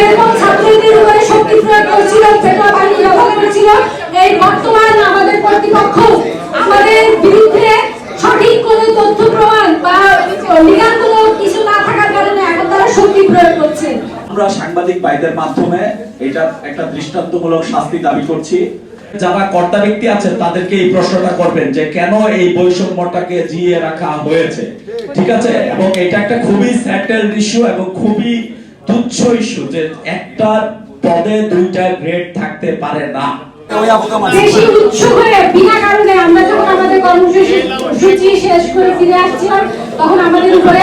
এরকম ছাত্রীদের উপরে শক্তি প্রয়োগ করছিল পেটা বাহিনী ব্যবহার করেছিল। এই বর্তমান আমাদের কর্তৃপক্ষ আমাদের বিরুদ্ধে সঠিক কোনো তথ্য প্রমাণ বা লিগাল কোনো কিছু না থাকার কারণে এখন তারা শক্তি প্রয়োগ করছে। আমরা সাংবাদিক ভাইদের মাধ্যমে এটা একটা দৃষ্টান্তমূলক শাস্তি দাবি করছি। যারা কর্তা ব্যক্তি আছেন, তাদেরকে এই প্রশ্নটা করবেন যে কেন এই বৈষম্যটাকে জিয়ে রাখা হয়েছে? ঠিক আছে? এবং এটা একটা খুবই স্যাটেলড ইস্যু এবং খুবই তুচ্ছ ইস্যু যে একটা পদে দুইটা গ্রেড থাকতে পারে না। বেশি উৎসুক হয়ে বিনা কারণে আমরা যখন আমাদের কর্মসূচি শেষ করে ফিরে আসছিলাম, তখন আমাদের উপরে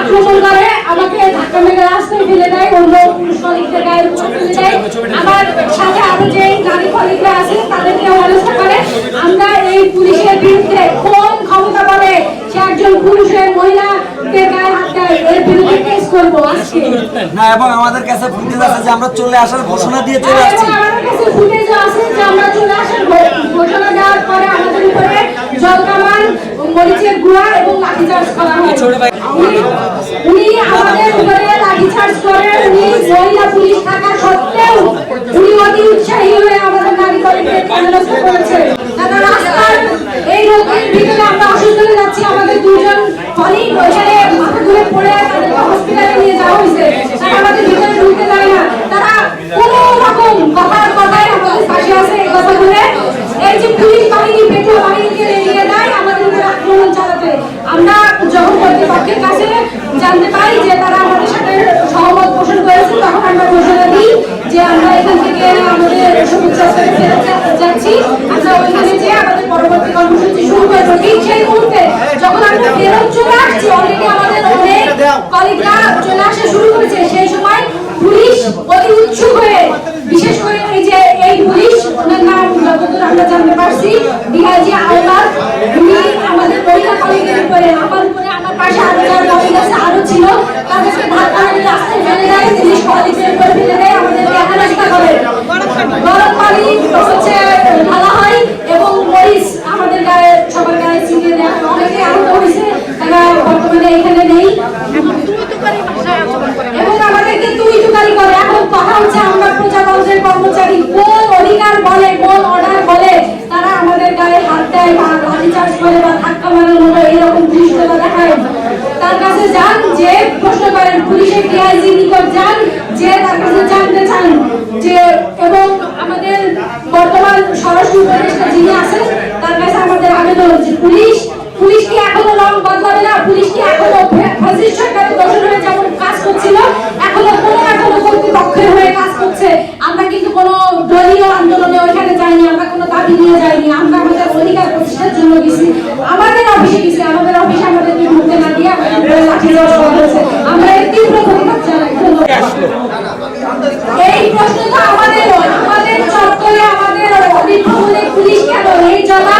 আক্রমণ করে, আমাকে ধাক্কা মেরে রাস্তায় ফেলে দেয়, অন্য কলিগদের গায়ে ফেলে দেয়। আমার সাথে আরও যে নারী কলিগরা আছে তাদেরকে অবস্থা করে। আমরা এই পুলিশের বিরুদ্ধে কোন ক্ষমতা বলে সে একজন পুরুষের মহিলাদের না এবং আমাদের কাছে ফুটেজ আছে যে আমরা চলে আসার ঘোষণা দিয়ে চলে আসছি। আমাদের কাছে ফুটেজ আছে যে আমরা চলে আসার ঘোষণা দেওয়ার পরে আমাদের উপরে জলকামান মরিচের গুঁড়া এবং লাঠিচার্জ করা হয়। উনি- উনি আমাদের উপরে লাঠিচার্জ করে উনি মহিলা পুলিশ থাকা সত্ত্বেও উনি অতি উৎসাহী হয়ে আমাদের নারী কর্মীদের হেনস্থা করেছে তারা রাস্তার এই রোগের ভিতরে আমরা অসুস্থ হয়ে যাচ্ছি আমাদের দুজন কলিগ ওইখানে মাথা ঘুরে পড়ে তাদেরকে হসপিটালে নিয়ে যাওয়া হয়েছে তারা আমাদের ভিতরে ঢুকতে দেয় না তারা কোনো রকম কথার কথায় আমাদের পাশে আছে এই কথা বলে এই যে পুলিশ বাহিনী পেট্রোল বাহিনীকে এগিয়ে দেয় আমাদের উপরে আক্রমণ চালাতে আমরা যখন কর্তৃপক্ষের কাছে জানতে পারি যে তারা আমাদের সাথে সহমত পোষণ করেছে তখন আমরা ঘোষণা দিই যে আমরা এখান থেকে আমাদের সবুজ চত্বরে ফেরত যা- যাচ্ছি আমরা ওইখানে যে আমাদের পরবর্তী সেই আমাদের অনেক সময় পুলিশ অতি উৎসুক হয়ে, বিশেষ করে এই যে এই পুলিশ আমরা জানতে পারছি ডিআইজি আলমার আমার উপরে, আমার পাশে আরও যারা কলিগ আছে, আরও ছিল তাদেরকে ধাক্কা মেরে রাস্তায় ফেলে দেয় পুলিশ কলিগের উপরে ফেলে দেয় আমাদেরকে হেনস্থা করে গরম পানি হচ্ছে ঢালা হয় এবং মরিচ আমাদের গায়ে সবার গায়ে ছিটিয়ে দেওয়া হয় অনেকে আহত হয়েছে তারা বর্তমানে এখানে নেই এবং আমাদেরকে তুই তুকারি করে এখন কথা হচ্ছে আমরা প্রজাতন্ত্রের কর্মচারী কোন অধিকার বলে কোন অর্ডার বলে তারা আমাদের গায়ে হাত দেয় বা লাঠিচার্জ করে বা ধাক্কা মারার মতো এরকম দৃশ্যতা দেখায় তার কাছে যান যে প্রশ্ন করেন পুলিশের ডিআইজি নিকট যান যে তার কাছে জানতে চান যে এবং আমাদের বর্তমান স্বরাষ্ট্র উপদেষ্টা যিনি আছেন, তার কাছে আমাদের আবেদন যে পুলিশ। পুলিশ কি এখনও রং বদলাবে না? পুলিশ কি এখনও ফ্যাসিস্ট সরকারের দোষর হয়ে যেমন কাজ করছিল, এখনও কোনো না কোনো কর্তৃপক্ষের হয়ে কাজ করছে। আমরা কিন্তু কোনো দলীয় আন্দোলনে ওইখানে যাইনি, আমরা কোনো দাবি নিয়ে যাইনি। আমরা আমাদের অধিকার প্রতিষ্ঠার জন্য গেছি। আমাদের অফিসে গেছি, আমাদের অফিসে আমাদেরকে ঢুকতে না দিয়ে আমাদের উপরে লাঠিচার্জ করা হয়েছে। আমরা এই প্রশ্ন তো আমাদের আমাদের চত্বরে আমাদের অভিভাবক পুলিশ কেন? এই জবাব